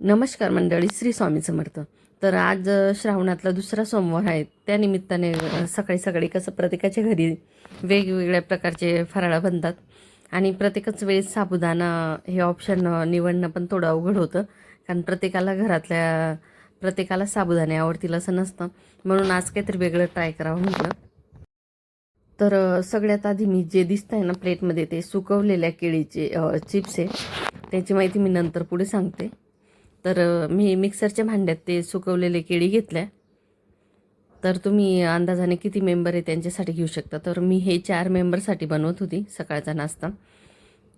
नमस्कार मंडळी श्री स्वामी समर्थ. तर आज श्रावणातला दुसरा सोमवार आहे. त्यानिमित्ताने सकाळी सकाळी कसं प्रत्येकाच्या घरी वेगवेगळ्या प्रकारचे फराळा बनतात. आणि प्रत्येकच वेळेस साबुदाणा हे ऑप्शन निवडणं पण थोडं अवघड होतं. कारण प्रत्येकाला घरातल्या प्रत्येकाला साबुदाणे आवडतील असं नसतं. म्हणून आज काहीतरी वेगळं ट्राय करावं म्हटलं. तर सगळ्यात आधी मी जे दिसत आहे ना प्लेटमध्ये ते सुकवलेल्या केळीचे चिप्स आहे. त्याची माहिती मी नंतर पुढे सांगते. तर मी मिक्सरच्या भांड्यात ते सुकवलेले केळी घेतल्या. तर तुम्ही अंदाजाने किती मेंबर आहे त्यांच्यासाठी घेऊ शकता? तर मी हे चार मेंबरसाठी बनवत होती सकाळचा नाश्ता.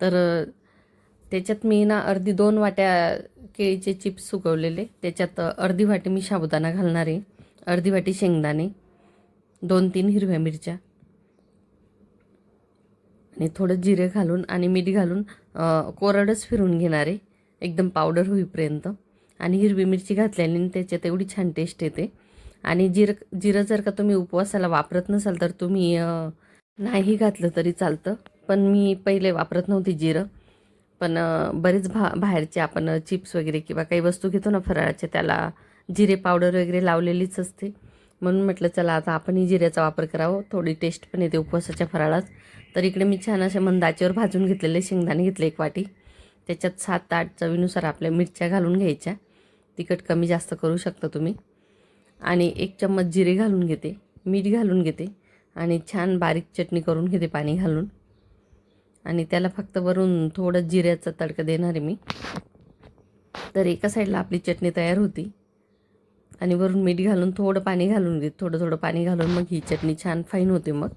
तर त्याच्यात मी ना अर्धी दोन वाट्या केळीचे चिप्स सुकवलेले. त्याच्यात अर्धी वाटी मी साबुदाणा घालणार आहे अर्धी वाटी शेंगदाणे दोन तीन हिरव्या मिरच्या आणि थोडं जिरे घालून आणि मीठ घालून कोरडच फिरून घेणार आहे. एकदम पावडर होईपर्यंत. आणि हिरवी मिरची घातल्याने त्याच्यात एवढी छान टेस्ट येते. आणि जिरं जिरं जर का तुम्ही उपवासाला वापरत नसाल तर तुम्ही नाही घातलं तरी चालतं. पण मी पहिले वापरत नव्हती जिरं. पण बरेच भा बाहेरचे आपण चिप्स वगैरे किंवा काही वस्तू घेतो ना फराळाच्या त्याला जिरे पावडर वगैरे लावलेलीच असते. म्हणून म्हटलं चला आता आपणही जिऱ्याचा वापर करावं. थोडी टेस्ट पण येते उपवासाच्या फराळात. तर इकडे मी छान असे मंदाच्यावर भाजून घेतलेले शेंगदाणे घेतले एक वाटी. त्याच्यात सात आठ चवीनुसार आपल्या मिरच्या घालून घ्यायच्या. तिखट कमी जास्त करू शकता तुम्ही. आणि एक चम्मच जिरे घालून घेते. मीठ घालून घेते. आणि छान बारीक चटणी करून घेते पाणी घालून. आणि त्याला फक्त वरून थोडं जिऱ्याचा तडका देणार आहे मी. तर एका साईडला आपली चटणी तयार होती. आणि वरून मीठ घालून थोडं पाणी घालून घेत. थोडं थोडं पाणी घालून मग ही चटणी छान फाईन होते मग.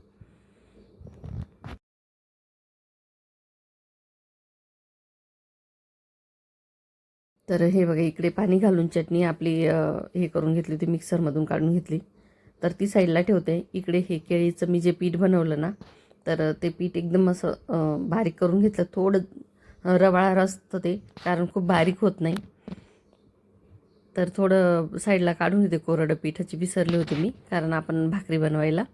तर हे बघा इकडे पाणी घालून चटणी आपली हे करून घेतली होती मिक्सरमधून काढून घेतली. तर ती साईडला ठेवते. इकडे हे केळीचं मी जे पीठ बनवलं ना तर ते पीठ एकदम असं बारीक करून घेतलं. थोडं रवाळा असतं ते कारण खूप बारीक होत नाही. तर थोडं साईडला काढून घेते कोरडं पिठाची विसरली होती मी कारण आपण भाकरी बनवायला.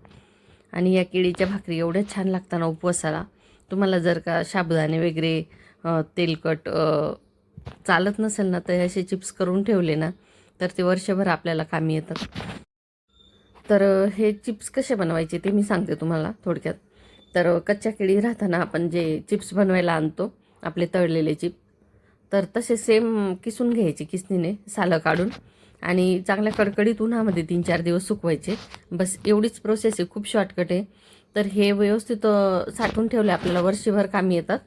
आणि या केळीच्या भाकरी एवढ्या छान लागताना उपवासाला. तुम्हाला जर का साबुदाणे वगैरे तेलकट चालत नसेल ना तर असे चिप्स करून ठेवले ना तर ते वर्षभर आपल्याला कामी येतात. तर हे चिप्स कसे बनवायचे ते मी सांगते तुम्हाला थोडक्यात. तर कच्च्या केळी राहताना आपण जे चिप्स बनवायला आणतो आपले तळलेले चिप तर तसे सेम किसून घ्यायचे किसनीने सालं काढून आणि चांगल्या कडकडीत उन्हामध्ये तीन चार दिवस सुकवायचे. बस एवढीच प्रोसेस आहे खूप शॉर्टकट आहे. तर हे व्यवस्थित साठवून ठेवले आपल्याला वर्षभर कामी येतात.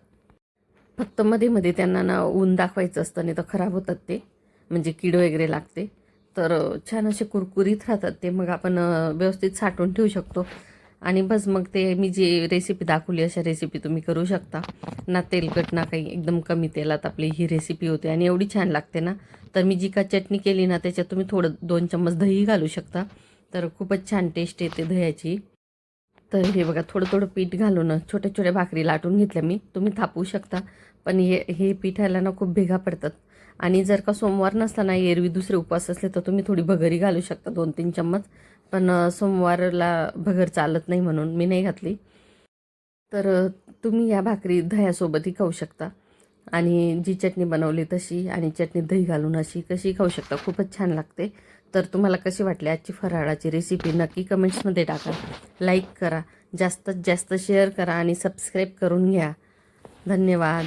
फक्त मध्ये मध्ये त्यांना ना ऊन दाखवायचं असतं नाही तर खराब होतात ते. म्हणजे कीड वगैरे लागते. तर छान असे कुरकुरीत राहतात ते. मग आपण व्यवस्थित साठवून ठेवू शकतो. आणि बस मग ते मी जी रेसिपी दाखवली अशा रेसिपी तुम्ही करू शकता. ना तेलकट ना काही एकदम कमी तेलात आपली ही रेसिपी होते. आणि एवढी छान लागते ना. तर मी जी का चटणी केली ना त्याच्यात तुम्ही थोडं दोन चम्मच दही घालू शकता. तर खूपच छान टेस्ट येते दह्याची. तर हे बघा थोडं थोडं पीठ घालून छोट्या छोट्या भाकरी लाटून घेतल्या मी. तुम्ही थापू शकता पण हे हे पिठाला ना खूप भेगा पडतात. आणि जर का सोमवार नसताना एरवी दुसरे उपवास असले तर तुम्ही थोडी भगरी घालू शकता दोन तीन चम्मच. पण सोमवारला भगर चालत नाही म्हणून मी नाही घातली. तर तुम्ही या भाकरी दह्यासोबतही खाऊ शकता. आणि जी चटणी बनवली तशी आणि चटणी दही घालून अशी कशी खाऊ शकता. खूपच छान लागते. तर तुम्हाला कशी वाटली आजची फराळाची रेसिपी नक्की कमेंट्समध्ये टाका. लाईक करा. जास्तीत जास्त शेअर करा आणि सबस्क्राईब करून घ्या. धन्यवाद.